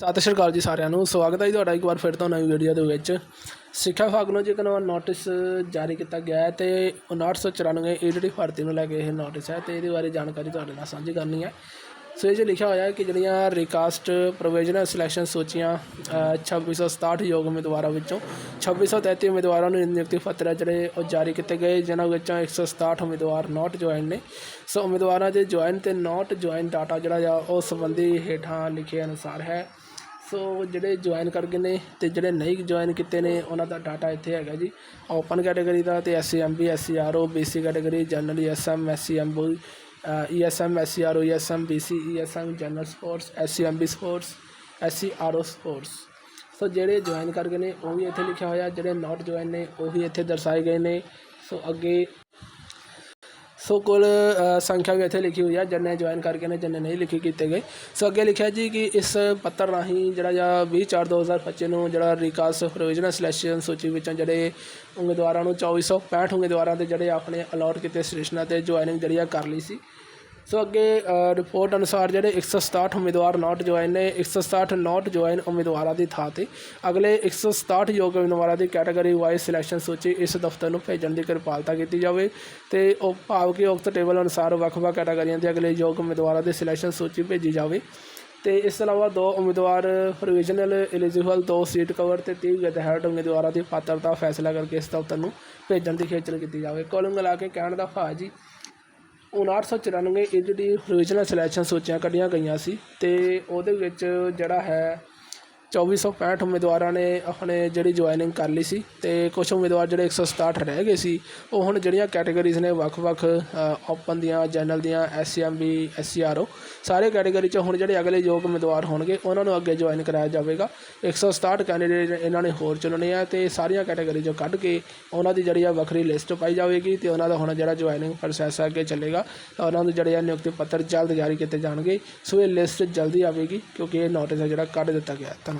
ਸਤਿ ਸ਼੍ਰੀ ਅਕਾਲ ਜੀ ਸਾਰਿਆਂ ਨੂੰ। ਸਵਾਗਤ ਹੈ ਜੀ ਤੁਹਾਡਾ ਇੱਕ ਵਾਰ ਫਿਰ ਤੋਂ ਨਵੀਂ ਵੀਡੀਓ ਦੇ ਵਿੱਚ। ਸਿੱਖਿਆ ਵਿਭਾਗ ਨੂੰ ਜੀ ਇੱਕ ਨਵਾਂ ਨੋਟਿਸ ਜਾਰੀ ਕੀਤਾ ਗਿਆ ਹੈ ਤੇ 5994 ਈਡੀਡੀ ਭਰਤੀ ਨੂੰ ਲੈ ਕੇ ਇਹ ਨੋਟਿਸ ਹੈ ਤੇ ਇਹਦੇ ਬਾਰੇ ਜਾਣਕਾਰੀ ਤੁਹਾਡੇ ਨਾਲ ਸਾਂਝੀ ਕਰਨੀ ਹੈ। ਸੋ ਇਹ 'ਚ ਲਿਖਿਆ ਹੋਇਆ ਹੈ ਕਿ ਜਿਹੜੀਆਂ ਰਿਕਾਸਟ ਪ੍ਰੋਵੀਜ਼ਨਲ ਸਿਲੈਕਸ਼ਨ ਸੂਚੀਆਂ ਅ, 2667 ਯੋਗ ਉਮੀਦਵਾਰਾਂ ਵਿੱਚੋਂ 2633 ਉਮੀਦਵਾਰਾਂ ਨੂੰ ਨਿਯੁਕਤੀ ਪੱਤਰ ਹੈ ਜਿਹੜੇ ਉਹ ਜਾਰੀ ਕੀਤੇ ਗਏ ਜਿਨ੍ਹਾਂ ਵਿੱਚੋਂ 167 ਉਮੀਦਵਾਰ ਨਾਟ ਜੁਆਇਨ ਨੇ। ਸੋ ਉਮੀਦਵਾਰਾਂ ਦੇ ਜੁਆਇਨ ਤੇ ਨਾਟ ਜੁਆਇਨ ਡਾਟਾ ਜਿਹੜਾ ਆ ਉਹ ਸੰਬੰਧੀ ਹੇਠਾਂ ਲਿਖੇ ਅਨੁਸਾਰ ਹੈ। ਸੋ ਜਿਹੜੇ ਜੁਆਇਨ ਕਰ ਗਏ ਨੇ ਅਤੇ ਜਿਹੜੇ ਨਹੀਂ ਜੁਆਇਨ ਕੀਤੇ ਨੇ, ਉਹਨਾਂ ਦਾ ਡਾਟਾ ਇੱਥੇ ਹੈਗਾ ਜੀ। ਓਪਨ ਕੈਟਾਗਰੀ ਦਾ ਤੇ SC R O B C category general SM SC MB ESM B C E BC ESM general sports SC MB sports S C R O sports so ਜਿਹੜੇ join ਕਰ ਗਏ ਨੇ, ਉਹ ਵੀ ਇੱਥੇ ਲਿਖਿਆ ਹੋਇਆ, ਜਿਹੜੇ ਨਾਟ ਜੁਆਇਨ ਨੇ, ਉਹ ਵੀ ਇੱਥੇ ਦਰਸਾਏ ਗਏ ਨੇ। ਸੋ ਅੱਗੇ ਸੋ ਕੁੱਲ ਸੰਖਿਆ ਵੀ ਇੱਥੇ ਲਿਖੀ ਹੋਈ ਆ, ਜਿੰਨੇ ਜੁਆਇਨ ਕਰਕੇ ਨੇ, ਜਿੰਨੇ ਨਹੀਂ ਲਿਖੀ ਕੀਤੇ ਗਏ। ਸੋ ਅੱਗੇ ਲਿਖਿਆ ਜੀ ਕਿ ਇਸ ਪੱਤਰ ਰਾਹੀਂ ਜਿਹੜਾ ਜਾਂ 20 4 2025 ਨੂੰ ਜਿਹੜਾ ਰਿਕਾਸ ਪ੍ਰੋਵੀਜ਼ਨਲ ਸਿਲੈਕਸ਼ਨ ਸੂਚੀ ਵਿੱਚੋਂ ਜਿਹੜੇ ਉਮੀਦਵਾਰਾਂ ਨੂੰ 2465 ਉਮੀਦਵਾਰਾਂ ਦੇ ਜਿਹੜੇ ਆਪਣੇ ਅਲਾਟ ਕੀਤੇ ਸਟੇਸ਼ਨਾਂ ਤੇ ਜੁਆਇਨਿੰਗ ਜਿਹੜੀ ਆ ਕਰ ਲਈ ਸੀ। ਸੋ ਅੱਗੇ ਰਿਪੋਰਟ ਅਨੁਸਾਰ ਜਿਹੜੇ 167 ਉਮੀਦਵਾਰ ਨਾਟ ਜੁਆਇਨ ਨੇ 167 ਨਾਟ ਜੁਆਇਨ ਉਮੀਦਵਾਰਾਂ ਦੀ ਥਾਂ ਤੇ। ਅਗਲੇ 167 ਯੋਗ ਉਮੀਦਵਾਰਾਂ ਦੀ ਕੈਟਾਗਰੀ ਵਾਈਜ਼ ਸਿਲੈਕਸ਼ਨ ਸੂਚੀ ਇਸ ਦਫ਼ਤਰ ਨੂੰ ਭੇਜਣ ਦੀ ਕਿਰਪਾਲਤਾ ਕੀਤੀ ਜਾਵੇ। ਤੇ ਉਹ ਭਾਵ ਕਿ ਉਕਤ ਟੇਬਲ ਅਨੁਸਾਰ ਵੱਖ-ਵੱਖ ਕੈਟਾਗਰੀਆਂ ਦੇ ਅਗਲੇ ਯੋਗ ਉਮੀਦਵਾਰਾਂ ਦੀ ਸਿਲੈਕਸ਼ਨ ਸੂਚੀ ਭੇਜੀ ਜਾਵੇ। ਤੇ ਇਸ ਤੋਂ ਇਲਾਵਾ ਦੋ ਉਮੀਦਵਾਰ ਪ੍ਰੋਵੀਜ਼ਨਲ ਐਲੀਜੀਬਲ ਦੋ ਸੀਟ ਕਵਰ ਤੇ 30 ਗੈਦਹੈਡ ਉਮੀਦਵਾਰਾਂ ਦੀ ਪਾਤਰਤਾ ਫੈਸਲਾ ਕਰਕੇ ਇਸ ਦਫ਼ਤਰ ਨੂੰ ਭੇਜਣ ਦੀ ਖੇਚਲ ਕੀਤੀ ਜਾਵੇ। ਕੁੱਲ ਮਿਲਾ ਕੇ ਕਹਿਣ ਦਾ ਭਾਅ ਜੀ 5994 ਇਹ ਜਿਹੜੀ ਰੀਜਨਲ ਸਿਲੈਕਸ਼ਨ ਸੂਚੀਆਂ ਕੱਢੀਆਂ ਗਈਆਂ ਸੀ ਅਤੇ ਉਹਦੇ ਵਿੱਚ ਜਿਹੜਾ ਹੈ 2465 ਉਮੀਦਵਾਰਾਂ ਨੇ ਆਪਣੇ ਜਿਹੜੀ ਜੁਆਇਨਿੰਗ ਕਰ ਲਈ ਸੀ ਤੇ ਕੁਝ ਉਮੀਦਵਾਰ ਜਿਹੜੇ 167 ਰਹਿ ਗਏ ਸੀ, ਉਹ ਹੁਣ ਜਿਹੜੀਆਂ ਕੈਟਾਗਰੀਜ਼ ਨੇ ਵੱਖ-ਵੱਖ ਓਪਨ ਦੀਆਂ ਜਨਰਲ ਦੀਆਂ ਐਸਸੀਐਮਬੀ ਐਸਸੀਆਰਓ ਸਾਰੇ ਕੈਟਾਗਰੀ 'ਚ ਹੁਣ ਜਿਹੜੇ ਅਗਲੇ ਯੋਗ ਉਮੀਦਵਾਰ ਹੋਣਗੇ, ਉਹਨਾਂ ਨੂੰ ਅੱਗੇ ਜੁਆਇਨ ਕਰਾਇਆ ਜਾਵੇਗਾ। 167 ਕੈਂਡੀਡੇਟ ਇਹਨਾਂ ਨੇ ਹੋਰ ਚੁਣਨੇ ਆ ਤੇ ਸਾਰੀਆਂ ਕੈਟਾਗਰੀ 'ਚੋਂ ਕੱਢ ਕੇ ਉਹਨਾਂ ਦੀ ਜਿਹੜੀ ਆ ਵੱਖਰੀ ਲਿਸਟ ਪਾਈ ਜਾਵੇਗੀ ਤੇ ਉਹਨਾਂ ਦਾ ਹੁਣ ਜਿਹੜਾ ਜੁਆਇਨਿੰਗ ਪ੍ਰੋਸੈਸ ਅੱਗੇ ਚੱਲੇਗਾ। ਉਹਨਾਂ ਨੂੰ ਜਿਹੜੇ ਆ ਨਿਯੁਕਤੀ ਪੱਤਰ ਜਲਦ ਜਾਰੀ ਕੀਤੇ ਜਾਣਗੇ। ਸੋ ਇਹ ਲਿਸਟ ਜਲਦੀ ਆਵੇਗੀ ਕਿਉਂਕਿ ਇਹ ਨੋਟਿਸ ਜਿਹੜਾ ਕੱਢ ਦਿੱਤਾ ਗਿਆ ਧੰਨਵਾਦ।